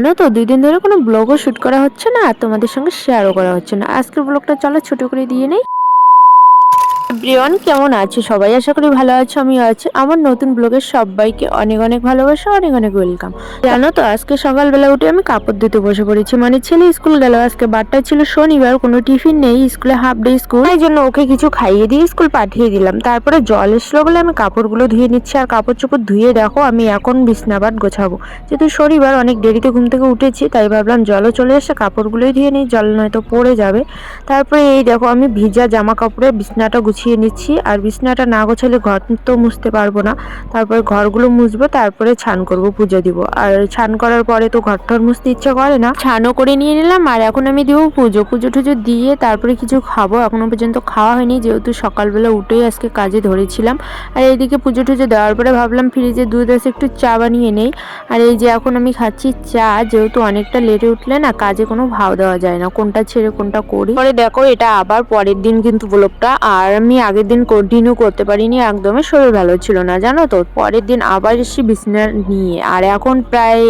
জানো তো দুই দিন ধরে কোনো ব্লগও শ্যুট করা হচ্ছে না আর তোমাদের সঙ্গে শেয়ারও করা হচ্ছে না। আজকের ব্লগটা চলো ছোটো করে দিয়ে নেই। এভরিওয়ান, কেমন আছে? সবাই আশা করি ভালো আছো আমি আছি। আমার নতুন ব্লগের সবাইকে অনেক অনেক ভালোবাসা, অনেক অনেক ওয়েলকাম। জানো তো, আজকে সকালবেলা উঠে আমি কাপড় ধুতে বসে পড়েছি। মানে ছেলে স্কুল গেল, আজকে বারটা ছিল শনিবার, কোনো টিফিন নেই, স্কুলে হাফ ডে স্কুল। এই জন্য ওকে কিছু খাইয়ে দিয়ে স্কুল পাঠিয়ে দিলাম। তারপরে জল এসলো বলে আমি কাপড়গুলো ধুয়ে নিচ্ছি। আর কাপড় চোপড় ধুয়ে দেখো, আমি এখন বিছনাবাট গোছাবো। যেহেতু শনিবার, অনেক দেরিতে ঘুম থেকে উঠেছি, তাই ভাবলাম জলও চলে এসে কাপড়গুলোই ধুয়ে নিই, জল নয়তো পড়ে যাবে। তারপরে এই দেখো, আমি ভিজা জামা কাপড়ে বিছনাটা গুছিয়ে নিচ্ছি আর বিছনাটা না গোছালে ঘর তো মুছতে পারব না। তারপরে ঘরগুলো মুছবো, তারপরে ছান করব, পুজো দিব। আর ছান করার পরে তো ঘর টর মুছতে ইচ্ছা করে না। ছানও করে নিয়ে নিলাম আর এখন আমি দিব পুজো। পুজো টুজো দিয়ে তারপরে কিছু খাব। এখনও পর্যন্ত খাওয়া হয়নি, যেহেতু সকালবেলা উঠেই আজকে কাজে ধরেছিলাম। আর এইদিকে পুজো টুজো দেওয়ার পরে ভাবলাম ফ্রিজে দুধ আছে, একটু চা বানিয়ে নেই। আর এই যে এখন আমি খাচ্ছি চা, যেহেতু অনেকটা লেটে উঠলে না কাজে কোনো ভাव দেওয়া যায় না। কোনটা ছেড়ে কোনটা করি। পরে দেখো এটা আবার পরের দিন কিন্তু ব্লগটা। আর আমি আগের দিন কন্টিনিউ করতে পারিনি, একদমই শরীর ভালো ছিল না, জানো তো? পরের দিন আবার এসেছি বিছনা নিয়ে, আর এখন প্রায়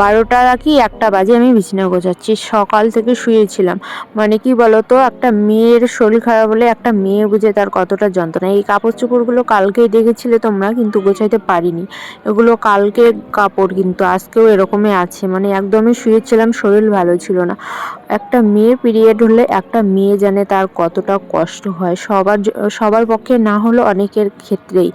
বারোটা কি একটা বাজে আমি বিছনা গোছাচ্ছি, সকাল থেকে শুয়েছিলাম। মানে কি বলতো, একটা মেয়ের শরীর খারাপ হলে একটা মেয়ে বুঝে তার কতটা যন্ত্রণা। এই কাপড় চোপড়গুলো কালকেই দেখেছিলে তোমরা, কিন্তু গোছাইতে পারিনি। এগুলো কালকে কাপড় কিন্তু আজকেও এরকমই আছে মানে একদমই শুয়েছিলাম, শরীর ভালো ছিল না। একটা মেয়ে পিরিয়ড হলে একটা মেয়ে জানে তার কতটা কষ্ট হয়, সবার সবার পক্ষে না হলেও অনেকের ক্ষেত্রেই।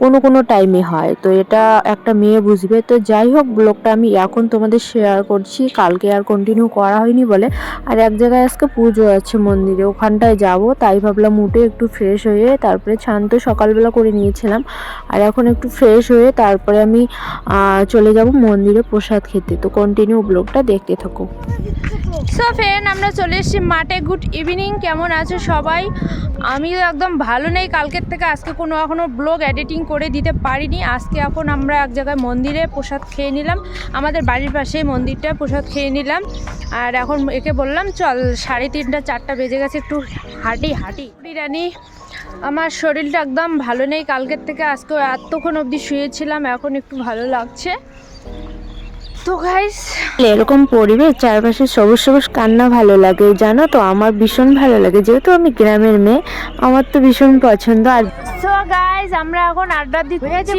কোনো কোনো টাইমে হয়। তো এটা একটা মেয়ে বুঝবে। তো যাই হোক ব্লগটা আমি এখন তোমাদের শেয়ার করছি। কালকে আর কন্টিনিউ করা হয়নি বলে। আর এক জায়গায় আজকে পুজো আছে মন্দিরে। ওখানটায় যাব। তাই ভাবলাম উঠে একটু ফ্রেশ হয়ে তারপরে ছান তো সকালবেলা করে নিয়েছিলাম। আর এখন একটু ফ্রেশ হয়ে তারপরে আমি চলে যাব মন্দিরে প্রসাদ খেতে। তো কন্টিনিউ ব্লগটা দেখতে থাকো। সো ফ্রেন্ড আমরা চলে এসেছি মাঠে। গুড ইভিনিং কেমন আছো সবাই? আমি একদম ভালো নেই। কালকের থেকে আজকে কোনো এখনও ব্লগ এডিটিং করে দিতে পারিনি। আজকে এখন আমরা এক জায়গায় মন্দিরে প্রসাদ খেয়ে নিলাম। আমাদের বাড়ির পাশে মন্দিরটা, প্রসাদ খেয়ে নিলাম। আর এখন একে বললাম, চল সাড়ে তিনটা, চারটা বেজে গেছে, একটু হাঁটি হাঁটি। রানী আমার শরীরটা একদম ভালো নেই। কালকের থেকে আজকে এতক্ষণ অবধি শুয়েছিলাম, এখন একটু ভালো লাগছে। তো গাইস এরকম পরিবেশ চারপাশে সবুজ সবুজ কান্না ভালো লাগে জানো তো? আমার ভীষণ ভালো লাগে। যেহেতু আমি গ্রামের মেয়ে আমার তো ভীষণ পছন্দ। আর সো গাইজ আমরা এখন আড্ডা দিচ্ছি।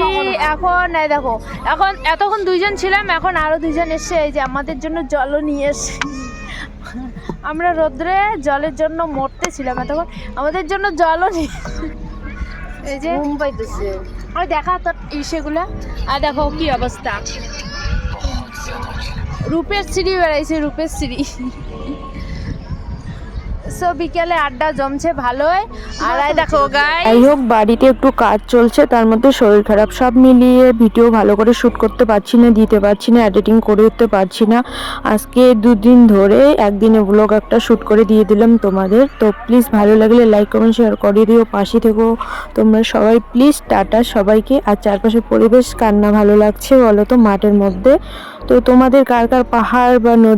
এখন এই দেখো এখন এতক্ষণ দুইজন ছিলাম এখন আরও দুইজন এসে এই যে আমাদের জন্য জলও নিয়ে এসে আমরা রোদ্রে জলের জন্য মরতে ছিলাম এতক্ষণ। আমাদের জন্য জলও নিয়ে এই যে মুম্বাইতেছে ওই দেখা তোর ইসেগুলো। আর দেখো কি অবস্থা। রূপের সিঁড়ি বেড়াইছে রূপের সিঁড়ি। সো বিকেলে, আড্ডা জমছে ভালোই। আর দেখো গাই হোক, বাড়িতে একটু কাজ চলছে, তার মধ্যে শরীর খারাপ সব মিলিয়ে ভিডিও ভালো করে শ্যুট করতে পারছি না, দিতে পারছি না এডিটিং করে উঠতে পারছি না। আজকে দুদিন ধরে একদিনে ব্লগ একটা শ্যুট করে দিয়ে দিলাম তোমাদের। তো প্লিজ ভালো লাগলে লাইক কমেন্ট শেয়ার করে দিও, পাশে থেকো তোমরা সবাই। প্লিজ টাটা সবাইকে। আর চারপাশের পরিবেশ কান্না ভালো লাগছে বলো তো, মাঠের মধ্যে। তো তোমাদের কার কার পাহাড় বা নদী